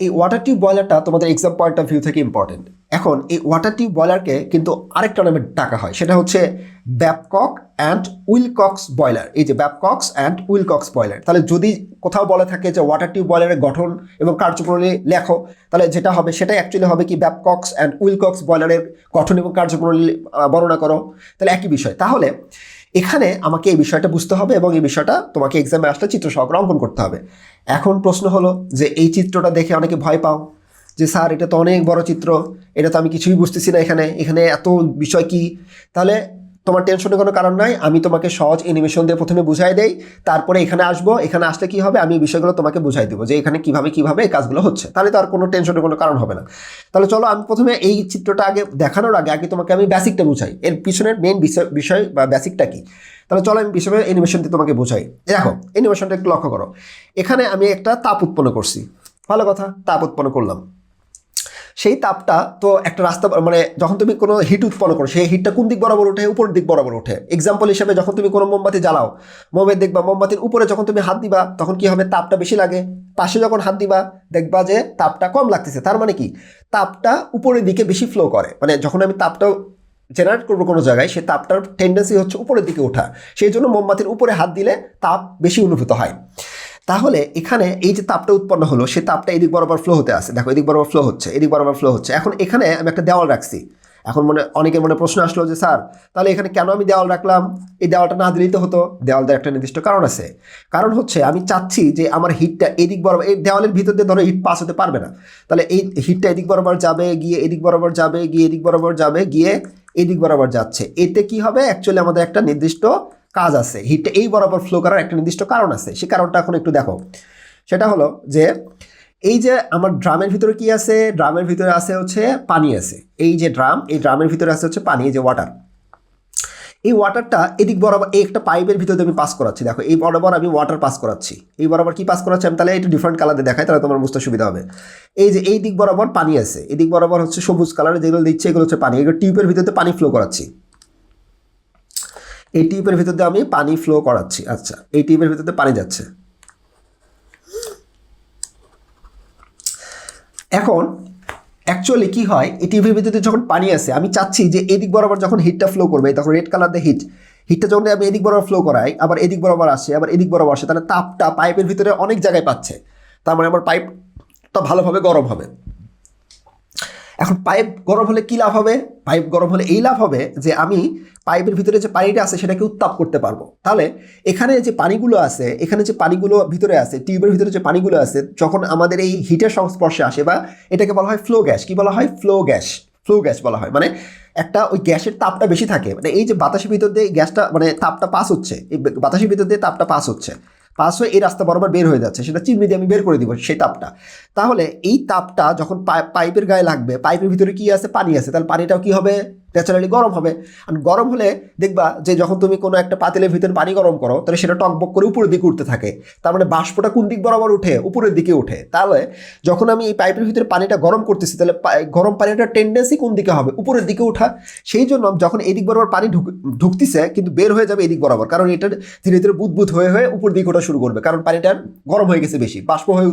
এই water tube বয়লারটা তোমাদের এক্সাম পয়েন্ট অফ ভিউ থেকে ইম্পর্টেন্ট এখন এই ওয়াটার টিউব বয়লারকে কিন্তু আরেকটা নামে ডাকা হয়। সেটা হচ্ছে ব্যাপকক অ্যান্ড উইলকক্স বয়লার এই যে ব্যাপকক্স অ্যান্ড উইলকক্স বয়লার তাহলে যদি কোথাও বলে থাকে যে ওয়াটার টিউব বয়লারের গঠন এবং কার্যপ্রণালী লেখো, তাহলে যেটা হবে সেটা অ্যাকচুয়ালি হবে কি ব্যাপকক্স অ্যান্ড উইলকক্স বয়লারের গঠন এবং কার্যপ্রণালী বর্ণনা করো। তাহলে একই বিষয়। তাহলে এখানে আমাকে এই বিষয়টা বুঝতে হবে এবং এই বিষয়টা তোমাকে এক্সামে আসলে চিত্র সহকারে অঙ্কন করতে হবে। এখন প্রশ্ন হলো যে এই চিত্রটা দেখে অনেকে ভয় পাও যে, স্যার, এটা তো অনেক বড় চিত্র, এটা তো আমি কিছুই বুঝতেছি না এখানে এখানে এত বিষয় কি? তাহলে তোমার টেনশনের কোনো কারণ নাই, আমি তোমাকে সহজ অ্যানিমেশন দিয়ে প্রথমে বুঝাই দেই, তারপরে এখানে আসব, এখানে আসলে কি হবে, আমি বিষয়গুলো তোমাকে বুঝাই দেবো যে এখানে কীভাবে কীভাবে এই কাজগুলো হচ্ছে। তাহলে তো আর কোনো টেনশনের কোনো কারণ হবে না। তাহলে চলো আমি প্রথমে এই চিত্রটা আগে দেখানোর আগে আগে তোমাকে আমি বেসিকটা বুঝাই। এর পিছনের মেন বিষয় বিষয় বা বেসিকটা কি? তাহলে চলো আমি বিষয়ে অ্যানিমেশন দিয়ে তোমাকে বোঝাই। দেখো অ্যানিমেশনটা একটু লক্ষ্য করো। এখানে আমি একটা তাপ উৎপন্ন করছি। ভালো কথা, তাপ উৎপন্ন করলাম। সেই তাপটা তো একটা রাস্তা মানে যখন তুমি কোনো হিট উৎপন্ন করো, সেই হিটটা কোন দিক বরাবর ওঠে? উপর দিক বরাবর ওঠে। এক্সাম্পল হিসেবে যখন তুমি কোনো মোমবাতি জ্বালাও মোমের দেখবা মোমবাতির উপরে যখন তুমি হাত দিবা, তখন কি হবে? তাপটা বেশি লাগে। পাশে যখন হাত দিবা, দেখবা যে তাপটা কম লাগতেছে। তার মানে কি? তাপটা উপরের দিকে বেশি ফ্লো করে। মানে যখন আমি তাপটা জেনারেট করব কোনো জায়গায় সে তাপটার টেন্ডেন্সি হচ্ছে উপরের দিকে ওঠা। সেই জন্য মোমবাতির উপরে হাত দিলে তাপ বেশি অনুভূত হয়। তাহলে এখানে এই যে তাপটা উৎপন্ন হলো সে তাপটা এদিক বরাবর ফ্লো হতে আসে দেখো, এদিক বরাবর ফ্লো হচ্ছে, এদিক বরাবর ফ্লো হচ্ছে। এখন এখানে আমি একটা দেওয়াল রাখছি। এখন মনে, অনেকের মনে প্রশ্ন আসলো যে, স্যার, তাহলে এখানে কেন আমি দেওয়াল রাখলাম? এই দেওয়ালটা না দিলেই তো হতো। দেওয়াল একটা নির্দিষ্ট কারণ আছে। কারণ হচ্ছে, আমি চাচ্ছি যে আমার হিটটা এদিক বরাবর, এই দেওয়ালের ভিতর দিয়ে ধরো হিট পাস হতে পারবে না। তাহলে এই হিটটা এদিক বরাবর যাবে, গিয়ে এদিক বরাবর যাবে, গিয়ে এদিক বরাবর যাবে, গিয়ে এদিক বরাবর যাচ্ছে। এতে কি হবে? অ্যাকচুয়ালি আমাদের একটা নির্দিষ্ট কাজ আছে। হিটটা এই বরাবর ফ্লো করার একটা নির্দিষ্ট কারণ আছে। সেই কারণটা এখন একটু দেখো। সেটা হলো যে, এই যে আমার ড্রামের ভিতরে কি আছে? ড্রামের ভিতরে আছে হচ্ছে পানি আছে। এই যে ড্রাম, এই ড্রামের ভিতরে আছে হচ্ছে পানি, এই যে ওয়াটার এই ওয়াটারটা এদিক বরাবর, এই একটা পাইপের ভিতরে আমি পাস করাচ্ছি। দেখো, এই বরাবর আমি ওয়াটার পাস করাচ্ছি। এই বরাবর কি পাস করাচ্ছি? আমি তাহলে একটু ডিফারেন্ট কালারে দেখাই, তাহলে তোমার বুঝতে সুবিধা হবে। এই যে এই দিক বরাবর পানি আছে। এদিক বরাবর হচ্ছে সবুজ কালারে যেগুলো দিচ্ছে, এগুলো হচ্ছে পানি। এগুলো টিউবের ভিতরে পানি ফ্লো করাচ্ছি। এই টিউবের ভিতর দিয়ে আমি পানি ফ্লো করাচ্ছি। আচ্ছা এই টিউবের ভিতর দিয়ে পানি যাচ্ছে। এখন অ্যাকচুয়ালি কি হয়, এই টিভির ভিতরে যখন পানি আসে, আমি চাচ্ছি যে এদিক বরাবর যখন হিটটা ফ্লো করবে, তখন রেড কালার দিয়ে হিট হিটটা যখন আমি এদিক বরাবর ফ্লো করাই, আবার এদিক বরাবর আসে, আবার এদিক বরাবর আসে, তাহলে তাপটা পাইপের ভিতরে অনেক জায়গায় পাচ্ছে। তার মানে আমার পাইপটা ভালোভাবে গরম হবে। এখন পাইপ গরম হলে কী লাভ হবে? পাইপ গরম হলে এই লাভ হবে যে আমি পাইপের ভিতরে যে পানিটা আছে সেটাকে উত্তাপ করতে পারব। তাহলে এখানে যে পানিগুলো আছে, এখানে যে পানিগুলো ভিতরে আছে, টিউবের ভিতরে যে পানিগুলো আছে, যখন আমাদের এই হিটের সংস্পর্শে আসে বা এটাকে বলা হয় ফ্লো গ্যাস, কি বলা হয়? ফ্লো গ্যাস ফ্লো গ্যাস বলা হয়। মানে একটা ওই গ্যাসের তাপটা বেশি থাকে। মানে এই যে বাতাসের ভিতর দিয়ে গ্যাসটা মানে তাপটা পাস হচ্ছে, এই বাতাসের ভিতর দিয়ে তাপটা পাস হচ্ছে। পাস হয়ে এই রাস্তা বরাবর বের হয়ে যাচ্ছে, সেটা চিমনি দিয়ে আমি বের করে দিব, সেই তাপটা। তাহলে এই তাপটা যখন পাই- পাইপের গায়ে লাগবে, পাইপের ভিতরে কি আছে? পানি আছে, তাহলে পানিটাও কি হবে? ন্যাচারালি গরম হবে। আর গরম হলে দেখবা যে যখন তুমি কোনো একটা পাতিলের ভিতরে পানি গরম করো, তাহলে সেটা টকবক করে উপরের দিকে উঠতে থাকে। তার মানে বাষ্পটা কোন দিক বরাবর উঠে? উপরের দিকে উঠে। তাহলে যখন আমি এই পাইপের ভিতরে পানিটা গরম করতেছি, তাহলে গরম পানিটার টেন্ডেন্সি কোন দিকে হবে? উপরের দিকে ওঠা। সেই জন্য যখন এদিক বরাবর পানি ঢুক ঢুকতেছে, কিন্তু বের হয়ে যাবে এদিক বরাবর। কারণ এটা ধীরে ধীরে বুদবুদ হয়ে হয়ে উপর দিকে ওঠা শুরু করবে। কারণ পানিটা গরম হয়ে গেছে বেশি। বাষ্প হয়ে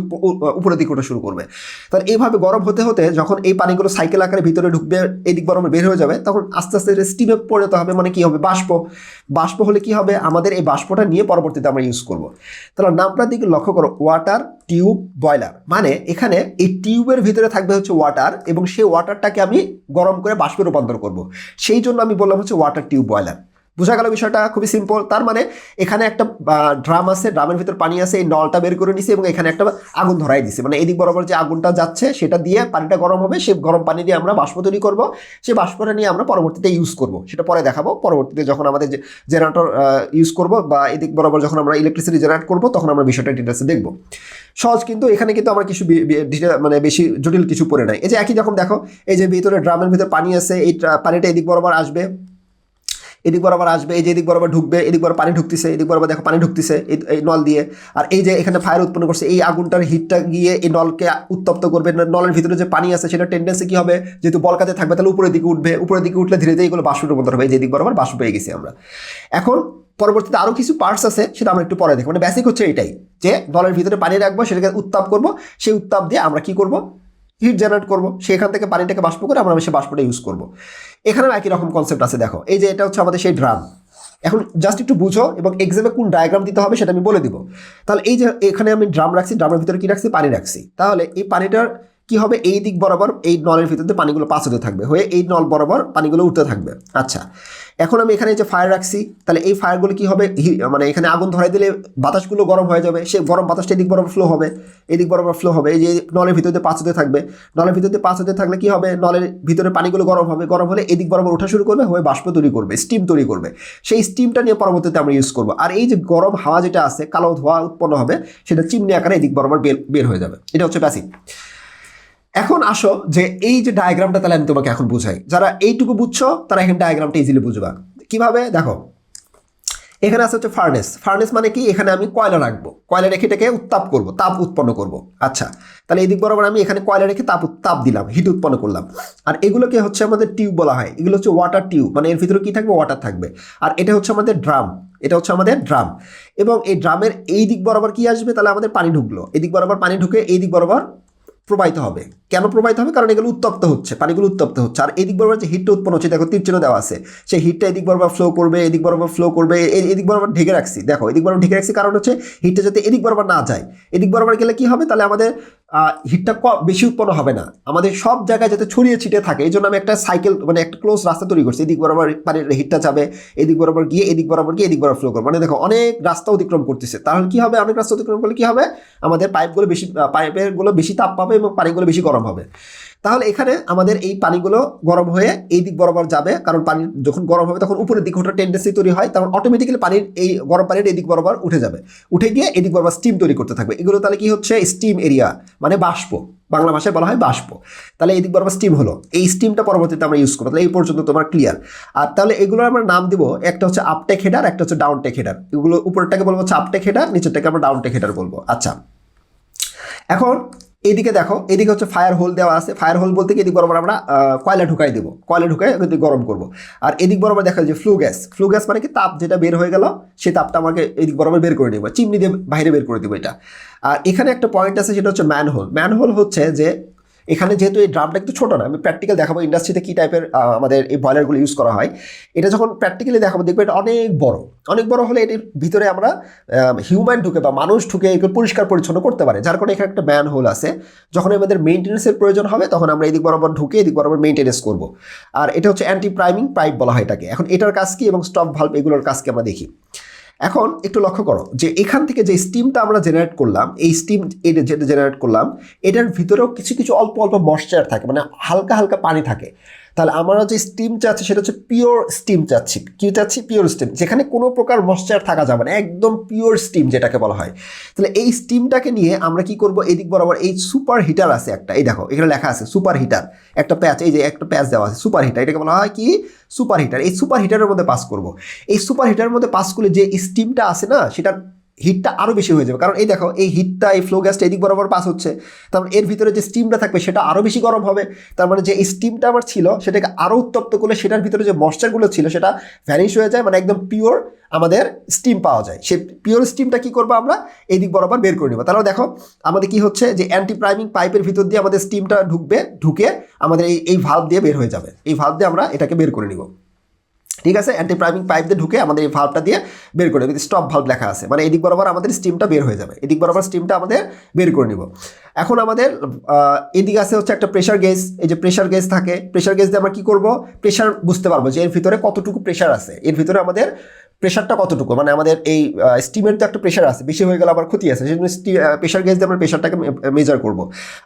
উপরের দিকে ওঠা শুরু করবে। তাহলে এইভাবে গরম হতে হতে যখন এই পানিগুলো সাইকেল আকারে ভিতরে ঢুকবে, এদিক বরাবর বের হয়ে যাবে, তখন আস্তে আস্তে স্টিমে পরিণত হবে মানে কি হবে? বাষ্প। বাষ্প হলে কি হবে? আমাদের এই বাষ্পটা নিয়ে পরবর্তীতে আমরা ইউজ করব। তাহলে নামটার দিকে লক্ষ্য করো ওয়াটার টিউব বয়লার মানে এখানে এই টিউবের ভিতরে থাকবে হচ্ছে ওয়াটার এবং সেই ওয়াটারটাকে আমি গরম করে বাষ্পে রূপান্তর করব। সেই জন্য আমি বললাম হচ্ছে ওয়াটার টিউব বয়লার বোঝা গেল বিষয়টা, খুবই সিম্পল তার মানে এখানে একটা ড্রাম আছে ড্রামের ভিতর পানি আছে, এই নলটা বের করে নিছে এবং এখানে একটা আগুন ধরাই দিছে। মানে এদিক বরাবর যে আগুনটা যাচ্ছে, সেটা দিয়ে পানিটা গরম হবে, সে গরম পানি দিয়ে আমরা বাষ্প তৈরি করব, সে বাষ্পটা নিয়ে আমরা পরবর্তীতে ইউজ করব। সেটা পরে দেখাবো। পরবর্তীতে যখন আমাদের জেনারেটর ইউজ করব বা এদিক বরাবর যখন আমরা ইলেকট্রিসিটি জেনারেট করব, তখন আমরা বিষয়টা ডিটেলসে দেখব। সহজ কিন্তু, এখানে কিন্তু আমরা কিছু মানে বেশি জটিল কিছু পড়ে নাই। এই যে একই রকম দেখো, এই যে ভিতরে ড্রামের ভিতরে পানি আছে, এই পানিটা এদিক বরাবর আসবে। এদিক বরাবর আসবে, এই যে এদিক বরাবর ঢুকবে, এদিক বরাবর পানি ঢুকতেছে, এদিক বরাবর দেখো পানি ঢুকতেছে এই নল দিয়ে। আর এই যে এখানে ফায়ার উৎপন্ন করছে, এই আগুনটার হিটটা গিয়ে এই নলকে উত্তপ্ত করবে। নলের ভিতরে যে পানি আছে সেটা টেন্ডেন্সি কি হবে? যেহেতু বলকাতে থাকবে, তাহলে উপরের দিকে উঠবে। উপরের দিকে উঠলে ধীরে ধীরে এগুলো বাষ্প রূপান্তর হবে। এই যে এদিক বরাবর বাষ্প পেয়ে গেছি আমরা। এখন পরবর্তীতে আরও কিছু পার্টস আছে, সেটা আমরা একটু পরে দেখব। মানে বেসিক হচ্ছে এটাই, যে নলের ভিতরে পানি রাখব, সেটাকে উত্তাপ করব। সেই উত্তাপ দিয়ে আমরা কি করব? হিট জেনারেট করব, সেখান থেকে পানিটাকে বাষ্প করে আমরা সেই বাষ্পটা ইউজ করব। এখানেও একই রকম কনসেপ্ট আছে, দেখো। এই যে এটা হচ্ছে আমাদের সেই ড্রাম এখন জাস্ট একটু বুঝো এবং এক্সামে কোন ডায়াগ্রাম দিতে হবে সেটা আমি বলে দিব। তাহলে এই যে এখানে আমি ড্রাম রাখছি ড্রামের ভিতরে কি রাখছি? পানি রাখছি। তাহলে এই পানিটার কি হবে? এই দিক বরাবর এই নলের ভিতরে পানিগুলো পাস হতে থাকবে। হয়ে এই নল বরাবর পানিগুলো উঠতে থাকবে। আচ্ছা এখন আমি এখানে যে ফায়ার রাখছি, তাহলে এই ফায়ারগুলো কি হবে? মানে এখানে আগুন ধরাই দিলে বাতাসগুলো গরম হয়ে যাবে। সে গরম বাতাসটা এদিক বরাবর ফ্লো হবে এদিক বরাবর ফ্লো হবে। এই যে নলের ভিতরে পাঁচ হতে থাকবে, নলের ভিতরে পাঁচ হতে থাকলে কি হবে? নলের ভিতরে পানিগুলো গরম হবে। গরম হলে এদিক বরাবর ওঠা শুরু করবে, হয়ে বাষ্প তৈরি করবে স্টিম তৈরি করবে। সেই স্টিমটা নিয়ে পরবর্তীতে আমরা ইউজ করব। আর এই যে গরম হাওয়া যেটা আছে, কালো ধোঁয়া উৎপন্ন হবে, সেটা চিমনি আকারে এদিক বরাবর বের বের হয়ে যাবে। এটা হচ্ছে প্যাসিভ এখন আসো যে এই যে ডায়াগ্রামটা তাহলে আমি তোমাকে এখন বুঝাই। যারা এইটুকু বুঝছ, তারা এখানে ডায়াগ্রামটা ইজিলি বুঝবা। কীভাবে? দেখো। এখানে আছে হচ্ছে ফার্নেস ফার্নেস মানে কি? এখানে আমি কয়লা রাখব। কয়লা রেখে এটাকে উত্তাপ করব, তাপ উৎপন্ন করব। আচ্ছা তাহলে এদিক বরাবর আমি এখানে কয়লা রেখে তাপ তাপ দিলাম হিট উৎপন্ন করলাম। আর এগুলোকে হচ্ছে আমাদের টিউব বলা হয়। এগুলো হচ্ছে ওয়াটার টিউব মানে এর ভিতরে কি থাকবে? ওয়াটার থাকবে। আর এটা হচ্ছে আমাদের ড্রাম এটা হচ্ছে আমাদের ড্রাম এবং এই ড্রামের এই দিক বরাবর কি আসবে? তাহলে আমাদের পানি ঢুকলো। এদিক বরাবর পানি ঢুকে এই দিক বরাবর প্রবাহিত হবে। কেন প্রবাহিত হবে? কারণ এগুলো উত্তপ্ত হচ্ছে, পানিগুলো উত্তপ্ত হচ্ছে। আর এদিক বরাবর যে হিটটা উৎপন্ন হচ্ছে, দেখো তীরচিহ্ন দেওয়া আছে। সেই হিটটা এদিক বরাবর ফ্লো করবে, এদিক বরাবর ফ্লো করবে এদিক বরাবর ঢেকে রাখছি। দেখো, এদিক বরাবর ঢেকে রাখছি কারণ হচ্ছে হিটটা যাতে এদিক বরাবর না যায়। এদিক বরাবর গেলে কি হবে? তাহলে আমাদের হিটটা বেশি উৎপন্ন হবে না। আমাদের সব জায়গায় যাতে ছড়িয়ে ছিটে থাকে, এই জন্য আমি একটা সাইকেল মানে একটা ক্লোজ রাস্তা তৈরি করছি। এদিক বরাবর পানির হিটটা যাবে, এদিক বরাবর গিয়ে, এদিক বরাবর গিয়ে, এদিক বরাবর ফ্লো করবে। মানে দেখো, অনেক রাস্তা অতিক্রম করতেছে। তাহলে কি হবে? অনেক রাস্তা অতিক্রম করলে কি হবে? আমাদের পাইপগুলো বেশি পাইপেরগুলো বেশি তাপ পাবে এবং পানিগুলো বেশি গরম হবে। তাহলে এখানে আমাদের এই পানিগুলো গরম হয়ে এই দিক বরাবর যাবে, কারণ পানি যখন গরম হবে তখন উপরের দিকে ওঠার টেন্ডেন্সি তৈরি হয়, তখন অটোমেটিক্যালি পানির এই গরম পানির এই দিক বরাবর উঠে যাবে। উঠে গিয়ে এদিক বরাবর স্টিম তৈরি করতে থাকবে। এগুলো তাহলে কি হচ্ছে? স্টিম এরিয়া মানে বাষ্প। বাংলা ভাষায় বলা হয় বাষ্প। তাহলে এই দিক বরাবর স্টিম হলো। এই স্টিমটা পরবর্তীতে আমরা ইউজ করব। তাহলে এই পর্যন্ত তোমার ক্লিয়ার আর তাহলে এগুলো আমরা নাম দিব, একটা হচ্ছে আপটেক হেডার একটা হচ্ছে ডাউন টেক হেডার এগুলো উপরটাকে বলব হচ্ছে আপটেক হেডার নিচেরটাকে আমরা ডাউন টেক হেডার বলব। আচ্ছা। এখন এইদিকে দেখো, এদিকে হচ্ছে ফায়ার হোল দেওয়া আছে। ফায়ার হোল বলতে কি? এদিক বরাবর আমরা কয়লা ঢুকাই দেবো। কয়লা ঢুকাই কিন্তু গরম করব। আর এদিক বরাবর দেখা যায় যে ফ্লু গ্যাস ফ্লু গ্যাস মানে কি? তাপ যেটা বের হয়ে গেল, সেই তাপটা আমাকে এদিক বরাবর বের করে দেবো। চিমনি দিয়ে বাইরে বের করে দেবো এটা। আর এখানে একটা পয়েন্ট আছে, সেটা হচ্ছে ম্যানহোল ম্যানহোল হচ্ছে যে এখানে যেহেতু এই ড্রামটা একটু ছোটো না, আমি প্র্যাকটিক্যাল দেখাবো ইন্ডাস্ট্রিতে কী টাইপের আমাদের এই বয়লারগুলো ইউজ করা হয়। এটা যখন প্র্যাকটিক্যালি দেখাবো, দেখব এটা অনেক বড়। অনেক বড় হলে এটির ভিতরে আমরা হিউম্যান ঢুকে বা মানুষ ঢুকে এগুলো পরিষ্কার পরিচ্ছন্ন করতে পারে। যার কারণে এখানে একটা ম্যান হোল আছে। যখন আমাদের মেনটেন্সের প্রয়োজন হবে, তখন আমরা এদিক বরাবর ঢুকে এদিক বরাবর মেনটেনেন্স করব। আর এটা হচ্ছে অ্যান্টি প্রাইমিং পাইপ বলা হয় এটাকে। এখন এটার কাজ কি এবং স্টপ ভাল্ব এগুলোর কাজকে আমরা দেখি। এখন একটু লক্ষ্য করো যে এখান থেকে যে স্টিমটা আমরা জেনারেট করলাম, এই স্টিম যেটা জেনারেট করলাম, এটার ভিতরেও কিছু কিছু অল্প অল্প মশ্চার থাকে মানে হালকা হালকা পানি থাকে। তাহলে আমরা যে স্টিম চাচ্ছি, সেটা হচ্ছে পিওর স্টিম চাচ্ছি। কি চাচ্ছি? পিওর স্টিম যেখানে কোনো প্রকার মশ্চার থাকা যাবে না, একদম পিওর স্টিম যেটাকে বলা হয়। তাহলে এই স্টিমটাকে নিয়ে আমরা কি করব? এদিক বরাবর এই সুপার হিটার আছে একটা। এই দেখো, এখানে লেখা আছে সুপার হিটার একটা প্যাচ এই যে একটা প্যাচ দেওয়া আছে সুপার হিটার এটাকে বলা হয় কি? সুপার হিটার এই সুপার হিটারের মধ্যে পাস করব। এই সুপার হিটারের মধ্যে পাস করলে যে স্টিমটা আছে না, সেটা হিটটা আরও বেশি হয়ে যাবে। কারণ এই দেখো, এই হিটটা, এই ফ্লো গ্যাসটা এদিক বরাবর পাস হচ্ছে। তার মানে এর ভিতরে যে স্টিমটা থাকবে, সেটা আরও বেশি গরম হবে। তার মানে যে স্টিমটা আমার ছিল, সেটাকে আরও উত্তপ্ত করলে সেটার ভিতরে যে ময়শ্চারগুলো ছিল, সেটা ভ্যানিশ হয়ে যায় মানে একদম পিওর আমাদের স্টিম পাওয়া যায়। সে পিওর স্টিমটা কি করব আমরা? এই দিক বরাবর বের করে নেব। তাহলে দেখো, আমাদের কি হচ্ছে যে অ্যান্টি প্রাইমিং পাইপের ভিতর দিয়ে আমাদের স্টিমটা ঢুকবে, ঢুকে আমাদের এই এই ভাল্ব দিয়ে বের হয়ে যাবে। এই ভাল্ব দিয়ে আমরা এটাকে বের করে নিব। ঠিক আছে? অ্যান্টি প্রাইমিং পাইপ দিয়ে ঢুকে আমাদের এই ভাল্বটা দিয়ে বের করে দেবে স্টপ ভাল্ব লেখা আছে। মানে এদিক বরাবর আমাদের স্টিমটা বের হয়ে যাবে। এদিক বরাবর স্টিমটা আমাদের বের করে নিব। এখন আমাদের এদিক আছে হচ্ছে একটা প্রেশার গেজ এই যে প্রেশার গেজ থাকে। প্রেশার গেজ দিয়ে আমরা কী করব? প্রেশার বুঝতে পারব যে এর ভিতরে কতটুকু প্রেশার আছে। এর ভিতরে আমাদের প্রেশারটা কতটুকু? মানে আমাদের এই স্টিমের তো একটা প্রেশার আছে, বেশি হয়ে গেলে আবার ক্ষতি আছে, সেজন্য প্রেশার গেজ দিয়ে আমরা প্রেশারটাকে মেজার করব।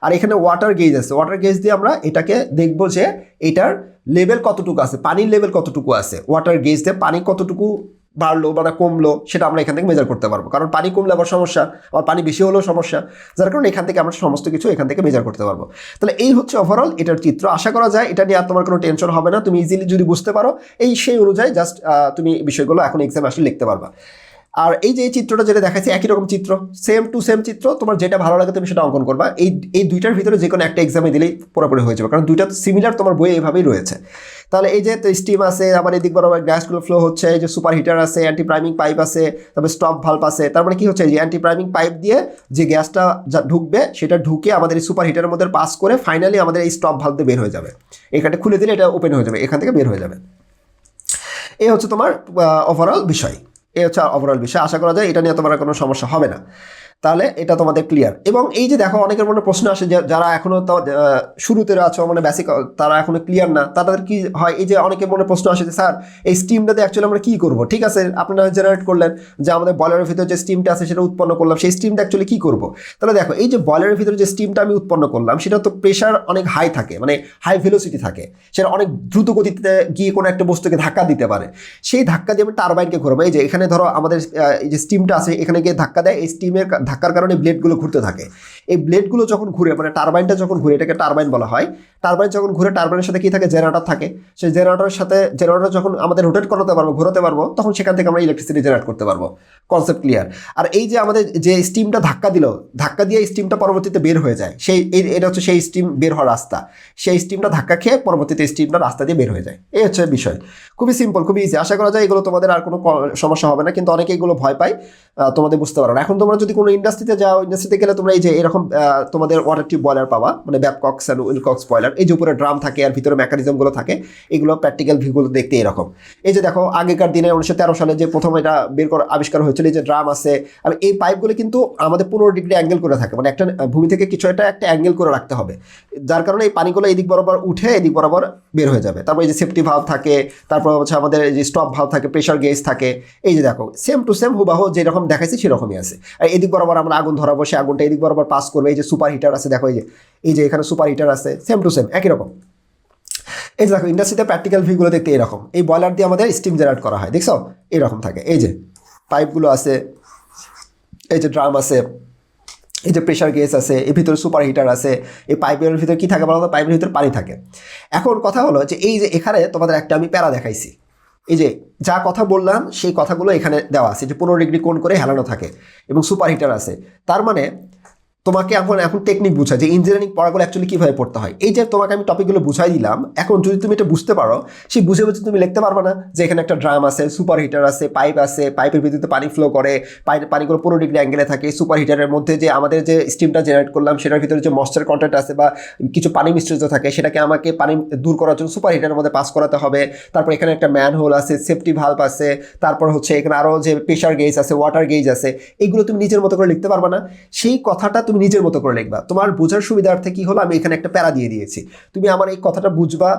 আর এখানে ওয়াটার গেজ আছে ওয়াটার গেজ দিয়ে আমরা এটাকে দেখব যে এটার লেভেল কতটুকু আছে, পানির লেভেল কতটুকু আছে ওয়াটার গেজ দিয়ে পানি কতটুকু বাড়লো বা কমলো, সেটা আমরা এখান থেকে মেজার করতে পারব। কারণ পানি কমলে আবার সমস্যা, আবার পানি বেশি হলেও সমস্যা। যার কারণে এখান থেকে আমরা সমস্ত কিছু এখান থেকে মেজার করতে পারব। তাহলে এই হচ্ছে ওভারঅল এটার চিত্র। আশা করা যায় এটা নিয়ে আর তোমার কোনো টেনশন হবে না। তুমি ইজিলি যদি বুঝতে পারো, এই সেই অনুযায়ী জাস্ট তুমি বিষয়গুলো এখন এক্সাম আসলে লিখতে পারবা। আর এই যে এই চিত্রটা যেটা দেখাচ্ছি একই রকম চিত্র সেম টু সেম চিত্র, তোমার যেটা ভালো লাগে তুমি সেটা অঙ্কন করবা। এই এই দুইটার ভিতরে যে কোনো একটা এক্সামে দিলেই পুরোপুরি হয়ে যাবে, কারণ দুইটা সিমিলার তোমার বইয়ে এইভাবেই রয়েছে। তাহলে এই যে স্টিম আছে, আবার এদিক বরাবর গ্যাসগুলো ফ্লো হচ্ছে, এই যে সুপার হিটার আছে অ্যান্টি প্রাইমিং পাইপ আছে, তারপরে স্টপ ভাল্ব আছে, তার মানে কি হচ্ছে যে অ্যান্টি প্রাইমিং পাইপ দিয়ে যে গ্যাসটা যা ঢুকবে, সেটা ঢুকে আমাদের এই সুপার হিটারের মধ্যে পাস করে ফাইনালি আমাদের এই স্টপ দিয়ে বের হয়ে যাবে। এখানে খুলে দিলে এটা ওপেন হয়ে যাবে, এখান থেকে বের হয়ে যাবে। এই হচ্ছে তোমার ওভারঅল বিষয়। এই হচ্ছে ওভারঅল বিষয়। আশা করা যায় এটা নিয়ে তোমার কোনো সমস্যা হবে না। তাহলে এটা তোমাদের ক্লিয়ার এবং এই যে দেখো, অনেকের মনে প্রশ্ন আসে যারা এখনও শুরুতে আছো মানে বেসিক তারা এখনও ক্লিয়ার না তাদের কি হয়? এই যে অনেকের মনে প্রশ্ন আসে যে, স্যার, এই স্টিমটাতে অ্যাকচুয়ালি আমরা কি করব? ঠিক আছে, আপনারা জেনারেট করলেন যে, আমাদের বয়লারের ভিতরে যে স্টিমটা আছে, সেটা উৎপন্ন করলাম, সেই স্টিমটা অ্যাকচুয়ালি কি করব? তাহলে দেখো, এই যে বয়লারের ভিতরে যে স্টিমটা আমি উৎপন্ন করলাম, সেটা তো প্রেশার অনেক হাই থাকে মানে হাই ভেলোসিটি থাকে। সেটা অনেক দ্রুত গতিতে গিয়ে কোনো একটা বস্তুকে ধাক্কা দিতে পারে। সেই ধাক্কা দিয়ে আমি টারবাইনকে ঘোরাবো। এই যে এখানে ধরো আমাদের এই যে স্টিমটা আছে, এখানে গিয়ে ধাক্কা দেয়, এই স্টিমের ধাক্কার কারণে ব্লেডগুলো ঘুরতে থাকে। এই ব্লেডগুলো যখন ঘুরে মানে টারবাইনটা যখন ঘুরে, এটাকে টারবাইন বলা হয়, টারবাইন যখন ঘুরে, টারবাইনের সাথে কী থাকে? জেনারেটর থাকে। সেই জেনারেটরের সাথে, জেনারেটর যখন আমাদের রোটেট করাতে পারব, ঘোরাতে পারব, তখন সেখান থেকে আমরা ইলেকট্রিসিটি জেনারেট করতে পারব। কনসেপ্ট ক্লিয়ার আর এই যে আমাদের যে স্টিমটা ধাক্কা দিল, ধাক্কা দিয়ে স্টিমটা পরবর্তীতে বের হয়ে যায়। সেই এটা হচ্ছে সেই স্টিম বের হওয়ার রাস্তা। সেই স্টিমটা ধাক্কা খেয়ে পরবর্তীতে স্টিমটা রাস্তা দিয়ে বের হয়ে যায়। এই হচ্ছে বিষয়। খুবই সিম্পল খুবই ইজি আশা করা যায় এগুলো তোমাদের আর কোনো সমস্যা হবে না, কিন্তু অনেকে এগুলো ভয় পায়। তোমাদের বুঝতে পারো এখন তোমরা যদি কোনো ইন্ডাস্ট্রিতে যাও ইন্ডাস্ট্রিতে গেলে তোমরা এই যে এরকম তোমাদের ওয়াটার টিউব বয়লার পাবা মানে ব্যাপকক্স অ্যান্ড উইলকক্স বয়লার এই যে উপরে ড্রাম থাকে আর ভিতরে মেকানিজমগুলো থাকে, এগুলো প্র্যাকটিক্যাল ভিউগুলো দেখতে এরকম। এই যে দেখো, আগেকার দিনে উনিশশো তেরো সালে যে প্রথম এটা বের করা, আবিষ্কার হয়েছিল, এই যে ড্রাম আছে, আর এই পাইপগুলো কিন্তু আমাদের পনেরো ডিগ্রি অ্যাঙ্গেল করে থাকে মানে একটা ভূমি থেকে কিছু একটা একটা অ্যাঙ্গেল করে রাখতে হবে। যার কারণে এই পানিগুলো এদিক বরাবর উঠে, এদিক বরাবর বের হয়ে যাবে। তারপর এই যে সেফটি ভাল্ব থাকে, তারপর হচ্ছে আমাদের এই যে স্টপ ভাল্ব থাকে প্রেশার গেজ থাকে, এই যে দেখো সেম টু সেম হুবাহু যেরকম দেখাইছি সেরকমই আছে। আর এদিক বরাবর আমরা আগুন ধরাবো, সে আগুনটা এদিক বরাবর পাস করবে, এই যে সুপার হিটার আছে, দেখো এই যে এই যে এখানে সুপার হিটার আছে সেম টু সেম একই রকম। এই যে দেখো ইন্ডাস্ট্রিতে প্র্যাকটিক্যাল ভিউগুলো দেখতে এরকম। এই বয়লার দিয়ে আমাদের স্টিম জেনারেট করা হয়, দেখছ? এরকম থাকে। এই যে পাইপগুলো আছে, এই যে ড্রাম আছে এই যে প্রেশার গেস আছে, এর ভিতরে সুপার হিটার আছে, এই পাইপের ভিতরে কি থাকে বলো পাইপের ভিতরে পানি থাকে। এখন কথা হলো যে এই যে এখানে তোমাদের একটা আমি প্যারা দেখাইছি। এই যে যা কথা বললাম, সেই কথাগুলো এখানে দেওয়া আছে যে পনেরো ডিগ্রি কোণ করে হেলানো থাকে এবং সুপার হিটার আছে। তার মানে তোমাকে এখন এখন টেকনিক বুঝায় যে ইঞ্জিনিয়ারিং পড়াগুলো অ্যাকচুয়ালি কীভাবে পড়তে হয়। এই যে তোমাকে আমি টপিকগুলো বুঝাই দিলাম, এখন যদি তুমি এটা বুঝতে পারো, সেই বুঝে বুঝে তুমি লিখতে পারবে না যে এখানে একটা ড্রাম আছে সুপার হিটার আছে পাইপ আছে পাইপের ভিতরে পানি ফ্লো করে, পানি, পানিগুলো পনেরো ডিগ্রি অ্যাঙ্গেলে থাকে সুপার হিটারের মধ্যে যে আমাদের যে স্টিমটা জেনারেট করলাম, সেটার ভিতরে যে ময়েশ্চার কন্টেন্ট আছে বা কিছু পানি মিশ্রিত থাকে, সেটাকে আমাকে পানি দূর করার জন্য সুপার হিটারের মধ্যে পাস করাতে হবে। তারপর এখানে একটা ম্যান হোল আছে সেফটি ভাল্ব আছে, তারপর হচ্ছে এখানে আরও যে প্রেশার গেজ আছে ওয়াটার গেজ আছে, এগুলো তুমি নিজের মতো করে লিখতে পারবে না। সেই কথাটা তুমি নিজের মতো করে লিখবা। তোমার বোঝার সুবিধার্থে কি হলো? আমি এখানে একটা প্যারা দিয়ে দিয়েছি। তুমি আমার এই কথাটা বুঝবা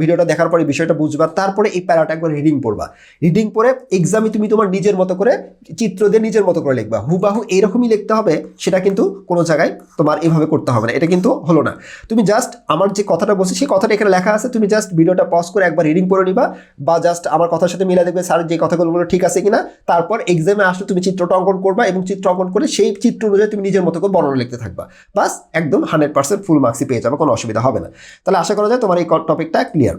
ভিডিওটা দেখার পরে বিষয়টা বুঝবা, তারপরে এই প্যারাটা একবার রিডিং পড়বা। রিডিং পড়ে এক্সামে তুমি তোমার নিজের মতো করে, চিত্র দিয়ে নিজের মতো করে লিখবা। হুবাহু এরকমই লিখতে হবে, সেটা কিন্তু কোনো জায়গায় তোমার এভাবে করতে হবে না। এটা কিন্তু হলো না। তুমি জাস্ট আমার যে কথাটা বলছি, সেই কথাটা এখানে লেখা আছে। তুমি জাস্ট ভিডিওটা পজ করে একবার রিডিং পড়ে নিবা বা জাস্ট আমার কথার সাথে মিলে দেখবে স্যার যে কথাগুলো ঠিক আছে কিনা। তারপর এক্সামে আসলে তুমি চিত্রটা অঙ্কন করবা এবং চিত্র অঙ্কন করে সেই চিত্র অনুযায়ী তুমি নিজের মতো করে বর্ণনা লিখতে থাকবা। বাস একদম হান্ড্রেড পার্সেন্ট ফুল মার্কসই পেয়ে যাবে, কোনো অসুবিধা হবে না। তাহলে আশা করা যায় তোমার এই টপিকটা ক্লিয়ার